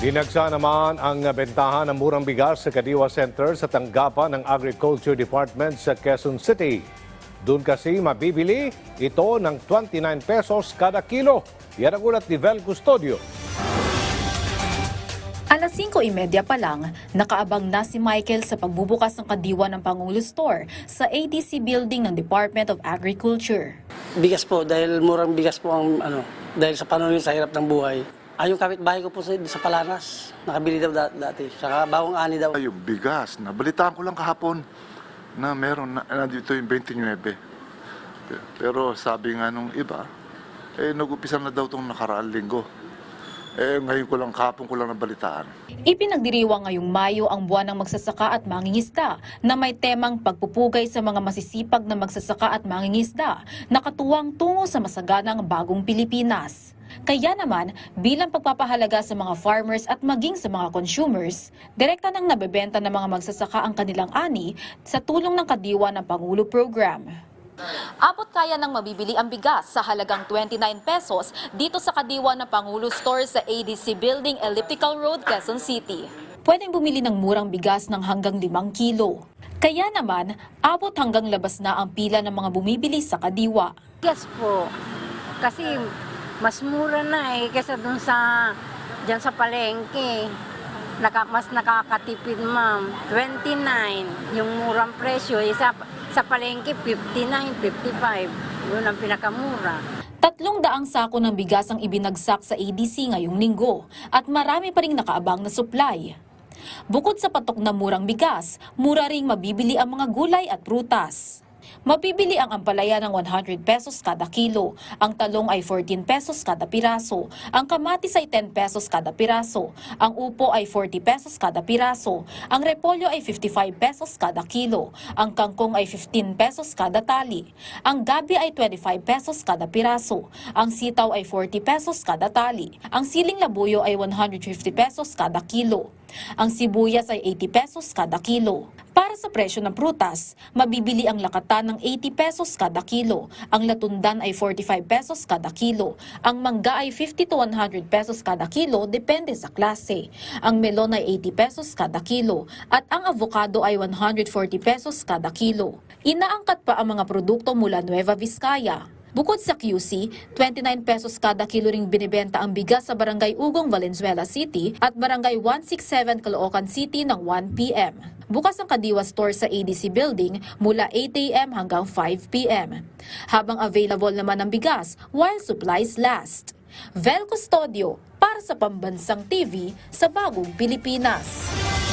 Dinagsa naman ang bentahan ng murang bigas sa Kadiwa Center sa tanggapan ng Agriculture Department sa Quezon City. Doon kasi mabibili ito ng 29 pesos kada kilo. Yan ang ulat ni Vel Custodio. Alas 5.30 pa lang, nakaabang na si Michael sa pagbubukas ng kadiwa ng Pangulo Store sa ADC building ng Department of Agriculture. Bigas po, dahil murang bigas po ang ano, dahil sa panahon sa hirap ng buhay. Ay, yung kapitbahay ko po sa, sa Palanas, nakabili daw da- dati. Saka bawang ani daw. Ay, yung bigas, nabalitaan ko lang kahapon na meron na, nandito yung 29. Pero sabi nga nung iba, eh nag-upisa na daw itong nakaraang linggo. Eh ngayon ko lang, kahapon ko lang nabalitaan. Ipinagdiriwang ngayong Mayo ang buwan ng magsasaka at mangingisda na may temang pagpupugay sa mga masisipag na magsasaka at mangingisda na katuwang tungo sa masaganang bagong Pilipinas. Kaya naman, bilang pagpapahalaga sa mga farmers at maging sa mga consumers, direkta nang nabebenta ng mga magsasaka ang kanilang ani sa tulong ng Kadiwa ng Pangulo Program. Abot kaya ng mabibili ang bigas sa halagang 29 pesos dito sa Kadiwa ng Pangulo Store sa ADC Building, Elliptical Road, Quezon City. Pwedeng bumili ng murang bigas ng hanggang 5 kilo. Kaya naman, abot hanggang labas na ang pila ng mga bumibili sa Kadiwa. Yes po. Kasi mas mura na eh kaysa dun sa dyan sa palengke. Naka, mas nakakatipid ma'am. 29 yung murang presyo. Eh, sa, sa palengke 59, 55. Yun ang pinakamura. Tatlong daang sako ng bigas ang ibinagsak sa ADC ngayong linggo at marami pa rin nakaabang na supply. Bukod sa patok na murang bigas, mura ring mabibili ang mga gulay at prutas. Mabibili ang ampalaya ng 100 pesos kada kilo, ang talong ay 14 pesos kada piraso, ang kamatis ay 10 pesos kada piraso, ang upo ay 40 pesos kada piraso, ang repolyo ay 55 pesos kada kilo, ang kangkong ay 15 pesos kada tali, ang gabi ay 25 pesos kada piraso, ang sitaw ay 40 pesos kada tali, ang siling labuyo ay 150 pesos kada kilo, ang sibuyas ay 80 pesos kada kilo. Para sa presyo ng prutas, mabibili ang lakatan ng 80 pesos kada kilo, ang latundan ay 45 pesos kada kilo, ang mangga ay 50 to 100 pesos kada kilo depende sa klase, ang melon ay 80 pesos kada kilo, at ang avocado ay 140 pesos kada kilo. Inaangkat pa ang mga produkto mula Nueva Vizcaya. Bukod sa QC, 29 pesos kada kilo ring binibenta ang bigas sa Barangay Ugong, Valenzuela City at Barangay 167, Caloocan City ng 1 p.m. Bukas ang Kadiwa Store sa ADC Building mula 8 a.m. hanggang 5 p.m. Habang available naman ang bigas while supplies last. Vel Custodio para sa Pambansang TV sa Bagong Pilipinas.